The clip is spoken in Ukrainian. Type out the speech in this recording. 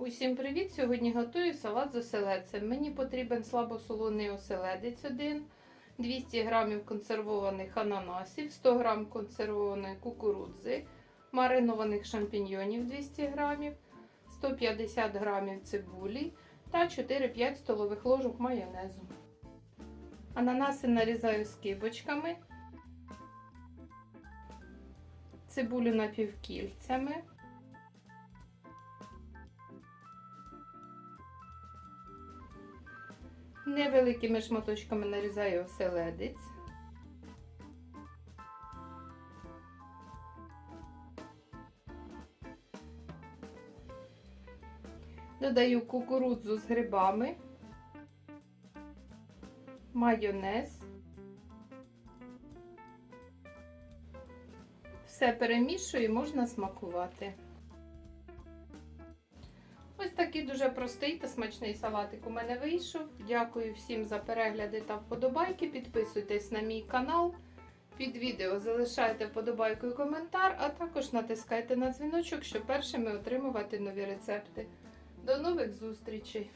Усім привіт! Сьогодні готую салат з оселедцем. Мені потрібен слабосолоний оселедець один, 200 г консервованих ананасів, 100 г консервованої кукурудзи, маринованих шампіньйонів 200 г, 150 г цибулі та 4-5 столових ложок майонезу. Ананаси нарізаю скибочками, цибулю напівкільцями. Невеликими шматочками нарізаю оселедець. Додаю кукурудзу з грибами, майонез. Все перемішую і можна смакувати. Такий дуже простий та смачний салатик у мене вийшов. Дякую всім за перегляди та вподобайки. Підписуйтесь на мій канал. Під відео залишайте вподобайку і коментар, а також натискайте на дзвіночок, щоб першими отримувати нові рецепти. До нових зустрічей!